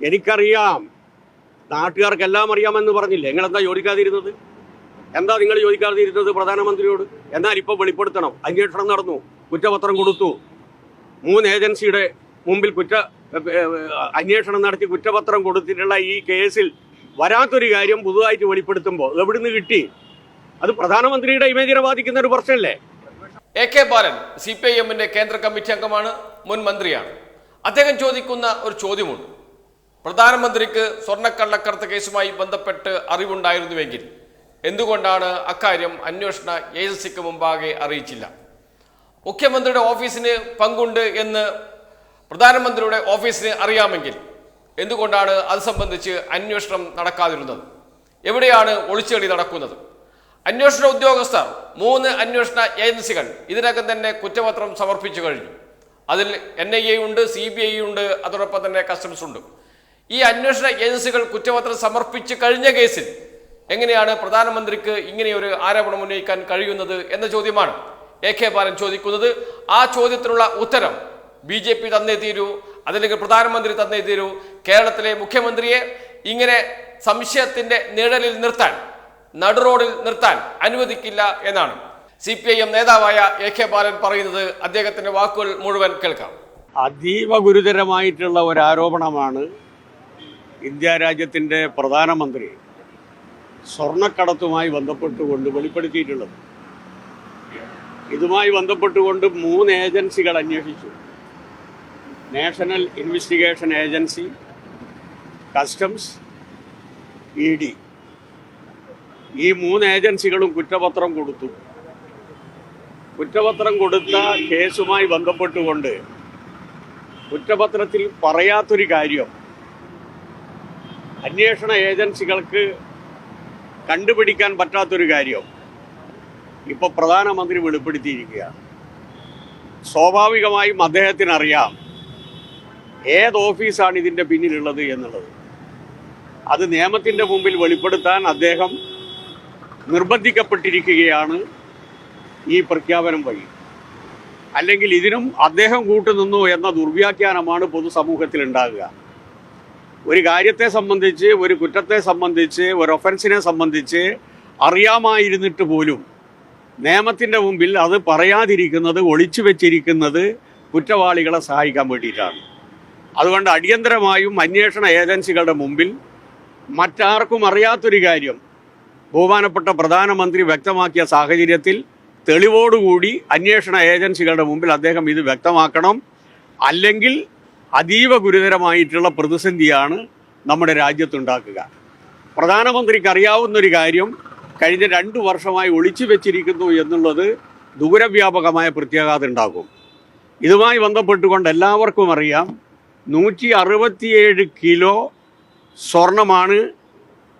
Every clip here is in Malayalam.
എനിക്കറിയാം. നാട്ടുകാർക്കെല്ലാം അറിയാമെന്ന് പറഞ്ഞില്ലേ? നിങ്ങൾ എന്താ ചോദിക്കാതിരുന്നത്? എന്താ നിങ്ങൾ ചോദിക്കാതിരുന്നത് പ്രധാനമന്ത്രിയോട്? എന്നാൽ ഇപ്പോൾ വെളിപ്പെടുത്തണം. അന്വേഷണം നടന്നു. കുറ്റപത്രം കൊടുത്തു. മൂന്ന് ഏജൻസിയുടെ മുമ്പിൽ കുറ്റ അന്വേഷണം നടത്തി കുറ്റപത്രം കൊടുത്തിട്ടുള്ള ഈ കേസിൽ വരാത്തൊരു കാര്യം പുതുതായിട്ട് വെളിപ്പെടുത്തുമ്പോൾ എവിടുന്ന് കിട്ടി? അത് പ്രധാനമന്ത്രിയുടെ ഇമേജിനെ ബാധിക്കുന്ന ഒരു പ്രശ്നമല്ലേ? A K Balan C P I എമ്മിന്റെ കേന്ദ്ര കമ്മിറ്റി അംഗമാണ് മുൻ മന്ത്രിയാണ്. അദ്ദേഹം ചോദിക്കുന്ന ഒരു ചോദ്യമുണ്ട്. പ്രധാനമന്ത്രിക്ക് സ്വർണക്കള്ളക്കടത്ത് കേസുമായി ബന്ധപ്പെട്ട് അറിവുണ്ടായിരുന്നുവെങ്കിൽ എന്തുകൊണ്ടാണ് അക്കാര്യം അന്വേഷണ ഏജൻസിക്ക് മുമ്പാകെ അറിയിച്ചില്ല? മുഖ്യമന്ത്രിയുടെ ഓഫീസിന് പങ്കുണ്ട് എന്ന് പ്രധാനമന്ത്രിയുടെ ഓഫീസിന് അറിയാമെങ്കിൽ എന്തുകൊണ്ടാണ് അത് സംബന്ധിച്ച് അന്വേഷണം നടക്കാതിരുന്നത്? എവിടെയാണ് ഒളിച്ചുകളി നടക്കുന്നത്? അന്വേഷണ ഉദ്യോഗസ്ഥർ മൂന്ന് അന്വേഷണ ഏജൻസികൾ ഇതിനകം തന്നെ കുറ്റപത്രം സമർപ്പിച്ചു കഴിഞ്ഞു. അതിൽ എൻ ഐ എ ഉണ്ട് സി ബി ഐ ഉണ്ട് അതോടൊപ്പം തന്നെ കസ്റ്റംസ് ഉണ്ട്. ഈ അന്വേഷണ ഏജൻസികൾ കുറ്റപത്രം സമർപ്പിച്ച് കഴിഞ്ഞ കേസിൽ എങ്ങനെയാണ് പ്രധാനമന്ത്രിക്ക് ഇങ്ങനെയൊരു ആരോപണം ഉന്നയിക്കാൻ കഴിയുന്നത് എന്ന ചോദ്യമാണ് എ കെ ബാലൻ ചോദിക്കുന്നത്. ആ ചോദ്യത്തിനുള്ള ഉത്തരം ബി ജെ പി തന്നേ തീരൂ അതല്ലെങ്കിൽ പ്രധാനമന്ത്രി തന്നേ തീരൂ. കേരളത്തിലെ മുഖ്യമന്ത്രിയെ ഇങ്ങനെ സംശയത്തിന്റെ നിഴലിൽ നിർത്താൻ നടുറോഡിൽ നിർത്താൻ അനുവദിക്കില്ല എന്നാണ് സി പി ഐ എം നേതാവായ എ കെ ബാലൻ പറയുന്നത്. അദ്ദേഹത്തിന്റെ വാക്കുകൾ മുഴുവൻ കേൾക്കാം. അതീവ ഗുരുതരമായിട്ടുള്ള ഒരു ആരോപണമാണ് ഇന്ത്യ രാജ്യത്തിന്റെ പ്രധാനമന്ത്രി സ്വർണക്കടത്തുമായി ബന്ധപ്പെട്ടുകൊണ്ട് വെളിപ്പെടുത്തിയിട്ടുള്ളത്. ഇതുമായി ബന്ധപ്പെട്ടുകൊണ്ട് മൂന്ന് ഏജൻസികൾ അന്വേഷിച്ചു. National investigation agency customs E D. ഈ മൂന്ന് ഏജൻസികളും കുറ്റപത്രം കൊടുത്തു. കുറ്റപത്രം കൊടുത്ത കേസുമായി ബന്ധപ്പെട്ടുകൊണ്ട് കുറ്റപത്രത്തിൽ പറയാത്തൊരു കാര്യം അന്വേഷണ ഏജൻസികൾക്ക് കണ്ടുപിടിക്കാൻ പറ്റാത്തൊരു കാര്യം. ഇപ്പൊ പ്രധാനമന്ത്രി വെളിപ്പെടുത്തിയിരിക്കുകയാണ്. സ്വാഭാവികമായും അദ്ദേഹത്തിന് അറിയാം ഏത് ഓഫീസാണ് ഇതിന്റെ പിന്നിലുള്ളത് എന്നുള്ളത്. അത് നിയമത്തിന്റെ മുമ്പിൽ വെളിപ്പെടുത്താൻ അദ്ദേഹം നിർബന്ധിക്കപ്പെട്ടിരിക്കുകയാണ് ഈ പ്രഖ്യാപനം വഴി. അല്ലെങ്കിൽ ഇതിനും അദ്ദേഹം കൂട്ടുനിന്നു എന്ന ദുർവ്യാഖ്യാനമാണ് പൊതുസമൂഹത്തിൽ ഉണ്ടാകുക ഒരു കാര്യത്തെ സംബന്ധിച്ച് ഒരു കുറ്റത്തെ സംബന്ധിച്ച് ഒരു ഒഫൻസിനെ സംബന്ധിച്ച് അറിയാമായിരുന്നിട്ട് പോലും നിയമത്തിന്റെ മുമ്പിൽ അത് പറയാതിരിക്കുന്നത് ഒളിച്ചു വെച്ചിരിക്കുന്നത് കുറ്റവാളികളെ സഹായിക്കാൻ വേണ്ടിയിട്ടാണ്. അതുകൊണ്ട് അടിയന്തരമായും അന്വേഷണ ഏജൻസികളുടെ മുമ്പിൽ മറ്റാർക്കും അറിയാത്തൊരു കാര്യം ബഹുമാനപ്പെട്ട പ്രധാനമന്ത്രി വ്യക്തമാക്കിയ സാഹചര്യത്തിൽ തെളിവോടുകൂടി അന്വേഷണ ഏജൻസികളുടെ മുമ്പിൽ അദ്ദേഹം ഇത് വ്യക്തമാക്കണം. അല്ലെങ്കിൽ അതീവ ഗുരുതരമായിട്ടുള്ള പ്രതിസന്ധിയാണ് നമ്മുടെ രാജ്യത്തുണ്ടാക്കുക. പ്രധാനമന്ത്രിക്ക് അറിയാവുന്നൊരു കാര്യം കഴിഞ്ഞ രണ്ട് വർഷമായി ഒളിച്ചു വെച്ചിരിക്കുന്നു എന്നുള്ളത് ദൂരവ്യാപകമായ പ്രത്യാഘാതം ഉണ്ടാകും ഇതുമായി ബന്ധപ്പെട്ടുകൊണ്ട് എല്ലാവർക്കും അറിയാം നൂറ്റി അറുപത്തിയേഴ് കിലോ സ്വർണമാണ്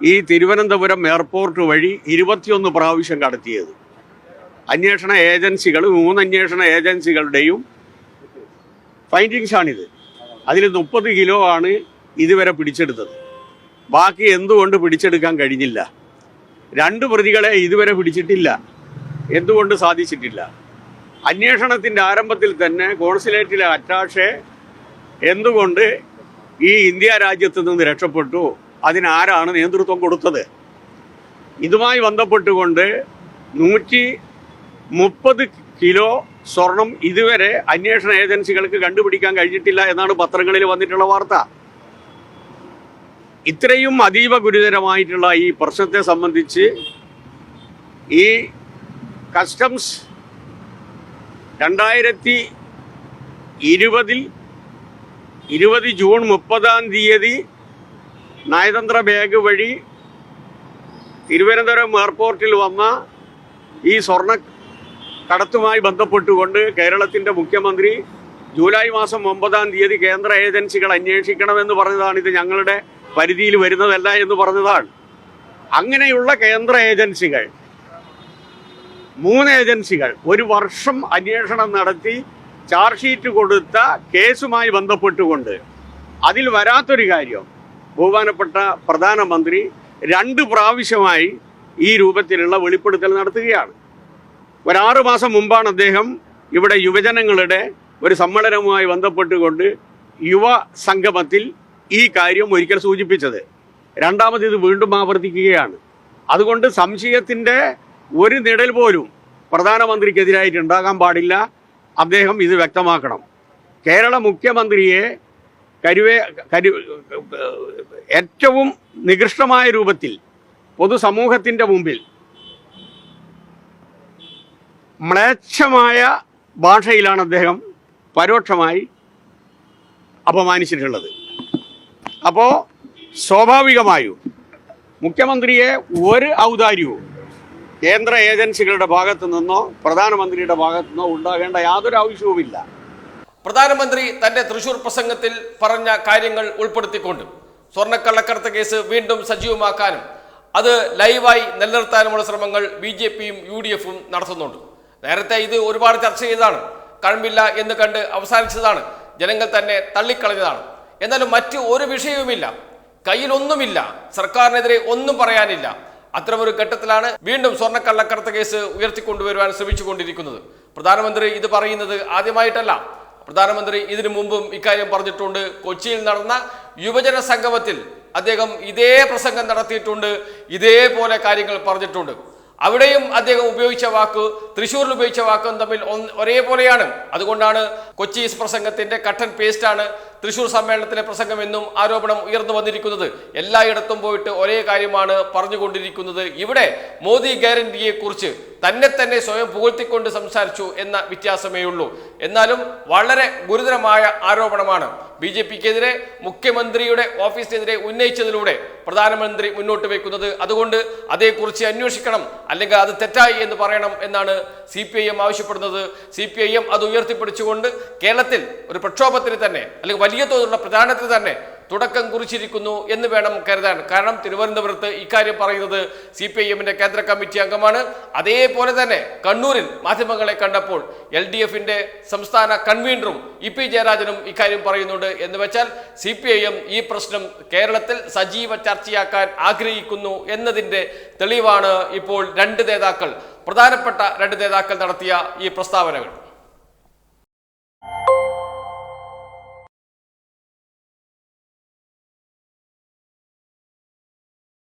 ഈ തിരുവനന്തപുരം എയർപോർട്ട് വഴി ഇരുപത്തിയൊന്ന് പ്രാവശ്യം കടത്തിയത്. അന്വേഷണ ഏജൻസികൾ മൂന്ന് അന്വേഷണ ഏജൻസികളുടെയും ഫൈൻഡിങ്സ് ആണിത് അതിൽ മുപ്പത് കിലോ ആണ് ഇതുവരെ പിടിച്ചെടുത്തത്. ബാക്കി എന്തുകൊണ്ട് പിടിച്ചെടുക്കാൻ കഴിഞ്ഞില്ല? രണ്ട് പ്രതികളെ ഇതുവരെ പിടിച്ചിട്ടില്ല. എന്തുകൊണ്ട് സാധിച്ചിട്ടില്ല? അന്വേഷണത്തിന്റെ ആരംഭത്തിൽ തന്നെ കോൺസുലേറ്റിലെ അറ്റാഷെ എന്തുകൊണ്ട് ഈ ഇന്ത്യ രാജ്യത്ത് നിന്ന് രക്ഷപ്പെട്ടു? അതിനാരാണ് നേതൃത്വം കൊടുത്തത്? ഇതുമായി ബന്ധപ്പെട്ടുകൊണ്ട് നൂറ്റി മുപ്പത് കിലോ സ്വർണം ഇതുവരെ അന്വേഷണ ഏജൻസികൾക്ക് കണ്ടുപിടിക്കാൻ കഴിഞ്ഞിട്ടില്ല എന്നാണ് പത്രങ്ങളിൽ വന്നിട്ടുള്ള വാർത്ത. ഇത്രയും അതീവ ഗുരുതരമായിട്ടുള്ള ഈ പ്രശ്നത്തെ സംബന്ധിച്ച് ഈ കസ്റ്റംസ് രണ്ടായിരത്തി ഇരുപതിൽ ഇരുപത് ജൂൺ മുപ്പതാം തീയതി നയതന്ത്ര ബാഗ് വഴി തിരുവനന്തപുരം എയർപോർട്ടിൽ വന്ന ഈ സ്വർണ കടത്തുമായി ബന്ധപ്പെട്ടുകൊണ്ട് കേരളത്തിന്റെ മുഖ്യമന്ത്രി ജൂലൈ മാസം ഒമ്പതാം തീയതി കേന്ദ്ര ഏജൻസികൾ അന്വേഷിക്കണമെന്ന് പറഞ്ഞതാണ് ഇത് ഞങ്ങളുടെ പരിധിയിൽ വരുന്നതല്ല എന്ന് പറഞ്ഞതാണ്. അങ്ങനെയുള്ള കേന്ദ്ര ഏജൻസികൾ മൂന്ന് ഏജൻസികൾ ഒരു വർഷം അന്വേഷണം നടത്തി ചാർജ് ഷീറ്റ് കൊടുത്ത കേസുമായി ബന്ധപ്പെട്ടുകൊണ്ട് അതിൽ വരാത്തൊരു കാര്യം ബഹുമാനപ്പെട്ട പ്രധാനമന്ത്രി രണ്ട് പ്രാവശ്യമായി ഈ രൂപത്തിലുള്ള വെളിപ്പെടുത്തൽ നടത്തുകയാണ്. ഒരാറ് മാസം മുമ്പാണ് അദ്ദേഹം ഇവിടെ യുവജനങ്ങളുടെ ഒരു സമ്മേളനവുമായി ബന്ധപ്പെട്ടുകൊണ്ട് യുവ സംഗമത്തിൽ ഈ കാര്യം ഒരിക്കൽ സൂചിപ്പിച്ചത്. രണ്ടാമത് ഇത് വീണ്ടും ആവർത്തിക്കുകയാണ്. അതുകൊണ്ട് സംശയത്തിന്റെ ഒരു നിഴൽ പോലും പ്രധാനമന്ത്രിക്കെതിരായിട്ട് ഉണ്ടാകാൻ പാടില്ല. അദ്ദേഹം ഇത് വ്യക്തമാക്കണം. കേരള മുഖ്യമന്ത്രിയെ കരുവേ കരു ഏറ്റവും നികൃഷ്ടമായ രൂപത്തിൽ പൊതുസമൂഹത്തിന്റെ മുമ്പിൽ മ്ലേച്ഛമായ ഭാഷയിലാണ് അദ്ദേഹം പരോക്ഷമായി അപമാനിച്ചിട്ടുള്ളത്. അപ്പോൾ സ്വാഭാവികമായും മുഖ്യമന്ത്രിയെ ഒരു ഔദാര്യവും കേന്ദ്ര ഏജൻസികളുടെ ഭാഗത്തു നിന്നോ പ്രധാനമന്ത്രിയുടെ ഭാഗത്തു നിന്നോ ഉണ്ടാകേണ്ട യാതൊരു ആവശ്യവുമില്ല. പ്രധാനമന്ത്രി തന്റെ തൃശൂർ പ്രസംഗത്തിൽ പറഞ്ഞ കാര്യങ്ങൾ ഉൾപ്പെടുത്തിക്കൊണ്ട് സ്വർണക്കള്ളക്കടത്ത് കേസ് വീണ്ടും സജീവമാക്കാനും അത് ലൈവായി നിലനിർത്താനുമുള്ള ശ്രമങ്ങൾ ബി ജെ പിയും യു ഡി എഫും നടത്തുന്നുണ്ട്. നേരത്തെ ഇത് ഒരുപാട് ചർച്ച ചെയ്തതാണ്. കഴമ്പില്ല എന്ന് കണ്ട് അവസാനിച്ചതാണ്. ജനങ്ങൾ തന്നെ തള്ളിക്കളഞ്ഞതാണ്. എന്നാലും മറ്റ് ഒരു വിഷയവുമില്ല. കയ്യിലൊന്നുമില്ല. സർക്കാരിനെതിരെ ഒന്നും പറയാനില്ല. അത്തരമൊരു ഘട്ടത്തിലാണ് വീണ്ടും സ്വർണക്കള്ളക്കടത്ത് കേസ് ഉയർത്തിക്കൊണ്ടുവരുവാൻ ശ്രമിച്ചുകൊണ്ടിരിക്കുന്നത്. പ്രധാനമന്ത്രി ഇത് പറയുന്നത് ആദ്യമായിട്ടല്ല. പ്രധാനമന്ത്രി ഇതിനു മുമ്പും ഇക്കാര്യം പറഞ്ഞിട്ടുണ്ട്. കൊച്ചിയിൽ നടന്ന യുവജന സംഗമത്തിൽ അദ്ദേഹം ഇതേ പ്രസംഗം നടത്തിയിട്ടുണ്ട്. ഇതേപോലെ കാര്യങ്ങൾ പറഞ്ഞിട്ടുണ്ട്. അവിടെയും അദ്ദേഹം ഉപയോഗിച്ച വാക്ക് തൃശ്ശൂരിൽ ഉപയോഗിച്ച വാക്കും തമ്മിൽ ഒരേപോലെയാണ്. അതുകൊണ്ടാണ് കൊച്ചി പ്രസംഗത്തിന്റെ കട്ടൻ പേസ്റ്റാണ് തൃശ്ശൂർ സമ്മേളനത്തിലെ പ്രസംഗം എന്നും ആരോപണം ഉയർന്നു വന്നിരിക്കുന്നത് എല്ലായിടത്തും പോയിട്ട് ഒരേ കാര്യമാണ് പറഞ്ഞുകൊണ്ടിരിക്കുന്നത്. ഇവിടെ മോദി ഗ്യാരണ്ടിയെ കുറിച്ച് തന്നെ തന്നെ സ്വയം പുകഴ്ത്തിക്കൊണ്ട് സംസാരിച്ചു എന്ന വ്യത്യാസമേ ഉള്ളൂ. എന്നാലും വളരെ ഗുരുതരമായ ആരോപണമാണ് ബി ജെ പിക്കെതിരെ മുഖ്യമന്ത്രിയുടെ ഓഫീസിനെതിരെ ഉന്നയിച്ചതിലൂടെ പ്രധാനമന്ത്രി മുന്നോട്ട് വെക്കുന്നത്. അതുകൊണ്ട് അതേക്കുറിച്ച് അന്വേഷിക്കണം അല്ലെങ്കിൽ അത് തെറ്റായി എന്ന് പറയണം എന്നാണ് സി പി ഐ എം ആവശ്യപ്പെടുന്നത്. സി പി ഐ എം അത് ഉയർത്തിപ്പിടിച്ചുകൊണ്ട് കേരളത്തിൽ ഒരു പ്രക്ഷോഭത്തിന് തന്നെ അല്ലെങ്കിൽ വലിയ തോതിലുള്ള പ്രചാരണത്തിന് തന്നെ തുടക്കം കുറിച്ചിരിക്കുന്നു എന്ന് വേണം കരുതാൻ. കാരണം തിരുവനന്തപുരത്ത് ഇക്കാര്യം പറയുന്നത് സി പി ഐ എമ്മിന്റെ കേന്ദ്ര കമ്മിറ്റി അംഗമാണ്. അതേപോലെ തന്നെ കണ്ണൂരിൽ മാധ്യമങ്ങളെ കണ്ടപ്പോൾ എൽ ഡി എഫിന്റെ സംസ്ഥാന കൺവീനറും ഇ പി ജയരാജനും ഇക്കാര്യം പറയുന്നുണ്ട്. എന്ന് വെച്ചാൽ സി പി ഐ എം ഈ പ്രശ്നം കേരളത്തിൽ സജീവ ചർച്ചയാക്കാൻ ആഗ്രഹിക്കുന്നു എന്നതിന്റെ തെളിവാണ് ഇപ്പോൾ രണ്ട് നേതാക്കൾ പ്രധാനപ്പെട്ട രണ്ട് നേതാക്കൾ നടത്തിയ ഈ പ്രസ്താവനകൾ.